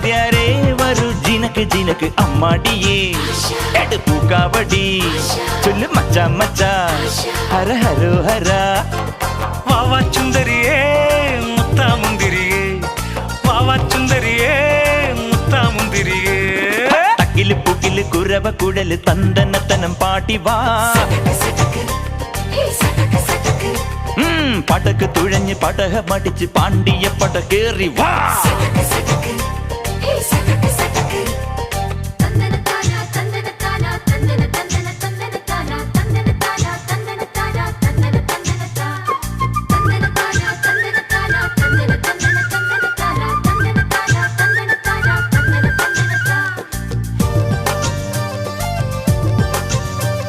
வாத்தியாரே வரு ஜினக்கு மினுக்கு அம்மாடியே. எடு பூக்காவடி சொல்லு மச்சா மச்சா. ஹர ஹரோ ஹரா. வாவா சுந்தரியே முத்தா முந்திரியே. வாவா சுந்தரியே முத்தா முந்திரியே. தக்கிலு புக்கிலு குரவ குடலு தந்தனத்தனம் பாட்டி வா. ம், படக்கு துழஞ்சு படக மடிச்சு பாண்டிய பட கேறி வா Hey,